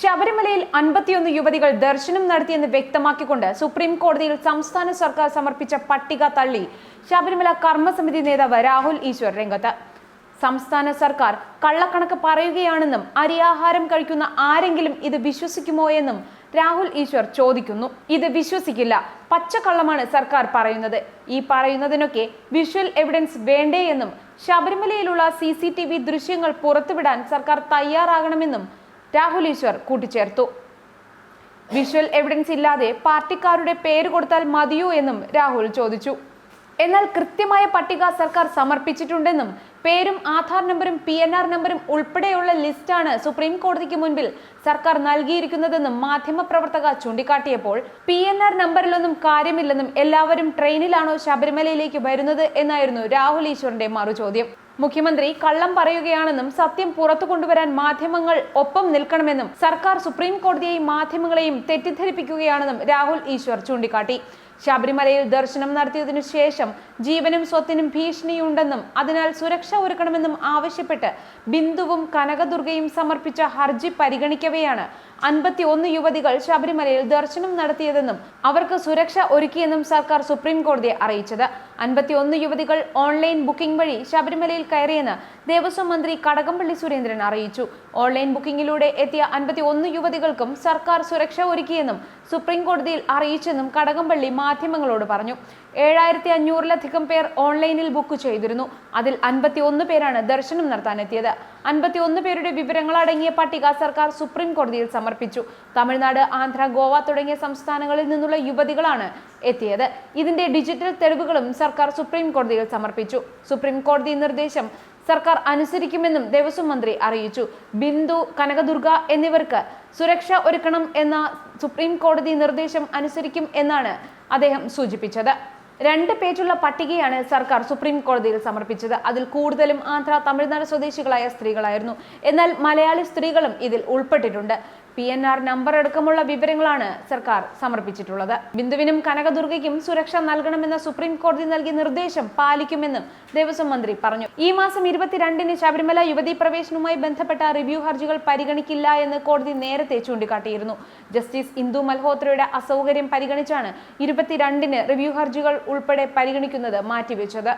ശബരിമലയിൽ അൻപത്തിയൊന്ന് യുവതികൾ ദർശനം നടത്തിയെന്ന് വ്യക്തമാക്കിക്കൊണ്ട് സുപ്രീം കോടതിയിൽ സംസ്ഥാന സർക്കാർ സമർപ്പിച്ച പട്ടിക തള്ളി ശബരിമല കർമ്മസമിതി നേതാവ് രാഹുൽ ഈശ്വർ രംഗത്ത്. സംസ്ഥാന സർക്കാർ കള്ളക്കണക്ക് പറയുകയാണെന്നും അരിയാഹാരം കഴിക്കുന്ന ആരെങ്കിലും ഇത് വിശ്വസിക്കുമോ എന്നും രാഹുൽ ഈശ്വർ ചോദിക്കുന്നു. ഇത് വിശ്വസിക്കില്ല പച്ചക്കള്ളമാണ് സർക്കാർ പറയുന്നത്. ഈ പറയുന്നതിനൊക്കെ വിഷ്വൽ എവിഡൻസ് വേണ്ടേ എന്നും ശബരിമലയിലുള്ള സി ദൃശ്യങ്ങൾ പുറത്തുവിടാൻ സർക്കാർ തയ്യാറാകണമെന്നും രാഹുൽ ഈശ്വർ കൂട്ടിച്ചേർത്തു. വിഷ്വൽ എവിഡൻസ് ഇല്ലാതെ പാർട്ടിക്കാരുടെ പേര് കൊടുത്താൽ മതിയോ എന്നും രാഹുൽ ചോദിച്ചു. എന്നാൽ കൃത്യമായ പട്ടിക സർക്കാർ സമർപ്പിച്ചിട്ടുണ്ടെന്നും പേരും ആധാർ നമ്പറും പി എൻ ആർ നമ്പറും ഉൾപ്പെടെയുള്ള ലിസ്റ്റാണ് സുപ്രീം കോടതിക്ക് മുൻപിൽ സർക്കാർ നൽകിയിരിക്കുന്നതെന്നും മാധ്യമപ്രവർത്തക ചൂണ്ടിക്കാട്ടിയപ്പോൾ പി എൻ ആർ നമ്പറിലൊന്നും കാര്യമില്ലെന്നും എല്ലാവരും ട്രെയിനിലാണോ ശബരിമലയിലേക്ക് വരുന്നത് എന്നായിരുന്നു രാഹുൽ ഈശ്വറിന്റെ മറുചോദ്യം. മുഖ്യമന്ത്രി കള്ളം പറയുകയാണെന്നും സത്യം പുറത്തു കൊണ്ടുവരാൻ മാധ്യമങ്ങൾ ഒപ്പം നിൽക്കണമെന്നും സർക്കാർ സുപ്രീം കോടതിയെയും മാധ്യമങ്ങളെയും തെറ്റിദ്ധരിപ്പിക്കുകയാണെന്നും രാഹുൽ ഈശ്വർ ചൂണ്ടിക്കാട്ടി. ശബരിമലയിൽ ദർശനം നടത്തിയതിനു ശേഷം ജീവനും സ്വത്തിനും ഭീഷണിയുണ്ടെന്നും അതിനാൽ സുരക്ഷ ഒരുക്കണമെന്നും ആവശ്യപ്പെട്ട് ബിന്ദുവും കനകദുർഗയും സമർപ്പിച്ച ഹർജി പരിഗണിക്കവെയാണ് അൻപത്തി ഒന്ന് യുവതികൾ ശബരിമലയിൽ ദർശനം നടത്തിയതെന്നും അവർക്ക് സുരക്ഷ ഒരുക്കിയെന്നും സർക്കാർ സുപ്രീം കോടതിയെ അറിയിച്ചത്. അൻപത്തി ഒന്ന് യുവതികൾ ഓൺലൈൻ ബുക്കിംഗ് വഴി ശബരിമലയിൽ കയറിയെന്ന് ദേവസ്വം മന്ത്രി കടകംപള്ളി സുരേന്ദ്രൻ അറിയിച്ചു. ഓൺലൈൻ ബുക്കിംഗിലൂടെ എത്തിയ അൻപത്തി ഒന്ന് യുവതികൾക്കും സർക്കാർ സുരക്ഷ ഒരുക്കിയെന്നും സുപ്രീം കോടതിയിൽ അറിയിച്ചെന്നും കടകംപള്ളി മാധ്യമങ്ങളോട് പറഞ്ഞു. ഏഴായിരത്തി അഞ്ഞൂറിലധികം പേർ ഓൺലൈനിൽ ബുക്ക് ചെയ്തിരുന്നു. അതിൽ അൻപത്തി ഒന്ന് പേരാണ് ദർശനം നടത്താനെത്തിയത്. അൻപത്തി ഒന്ന് പേരുടെ വിവരങ്ങൾ അടങ്ങിയ പട്ടിക സർക്കാർ സുപ്രീം കോടതിയിൽ സമർപ്പിച്ചു. തമിഴ്നാട് ആന്ധ്ര ഗോവ തുടങ്ങിയ സംസ്ഥാനങ്ങളിൽ നിന്നുള്ള യുവതികളാണ് എത്തിയത്. ഇതിന്റെ ഡിജിറ്റൽ തെളിവുകളും സർക്കാർ സുപ്രീം കോടതിയിൽ സമർപ്പിച്ചു. സുപ്രീം കോടതി നിർദ്ദേശം സർക്കാർ അനുസരിക്കുമെന്നും ദേവസ്വം മന്ത്രി അറിയിച്ചു. ബിന്ദു കനകദുർഗ എന്നിവർക്ക് സുരക്ഷ ഒരുക്കണം എന്ന സുപ്രീം കോടതി നിർദ്ദേശം അനുസരിക്കും എന്നാണ് അദ്ദേഹം സൂചിപ്പിച്ചത്. രണ്ട് പേജുള്ള പട്ടികയാണ് സർക്കാർ സുപ്രീം കോടതിയിൽ സമർപ്പിച്ചത്. അതിൽ കൂടുതലും ആന്ധ്ര തമിഴ്നാട് സ്വദേശികളായ സ്ത്രീകളായിരുന്നു. എന്നാൽ മലയാളി സ്ത്രീകളും ഇതിൽ ഉൾപ്പെട്ടിട്ടുണ്ട്. പി എൻ ആർ നമ്പർ അടക്കമുള്ള വിവരങ്ങളാണ് സർക്കാർ സമർപ്പിച്ചിട്ടുള്ളത്. ബിന്ദുവിനും കനകദുർഗയ്ക്കും സുരക്ഷ നൽകണമെന്ന സുപ്രീം കോടതി നൽകിയ നിർദ്ദേശം പാലിക്കുമെന്നും ദേവസ്വം മന്ത്രി പറഞ്ഞു. ഈ മാസം ഇരുപത്തിരണ്ടിന് ശബരിമല യുവതീ പ്രവേശനവുമായി ബന്ധപ്പെട്ട റിവ്യൂ ഹർജികൾ പരിഗണിക്കില്ല എന്ന് കോടതി നേരത്തെ ചൂണ്ടിക്കാട്ടിയിരുന്നു. ജസ്റ്റിസ് ഇന്ദു മൽഹോത്രയുടെ അസൗകര്യം പരിഗണിച്ചാണ് ഇരുപത്തിരണ്ടിന് റിവ്യൂ ഹർജികൾ ഉൾപ്പെടെ പരിഗണിക്കുന്നത് മാറ്റിവെച്ചത്.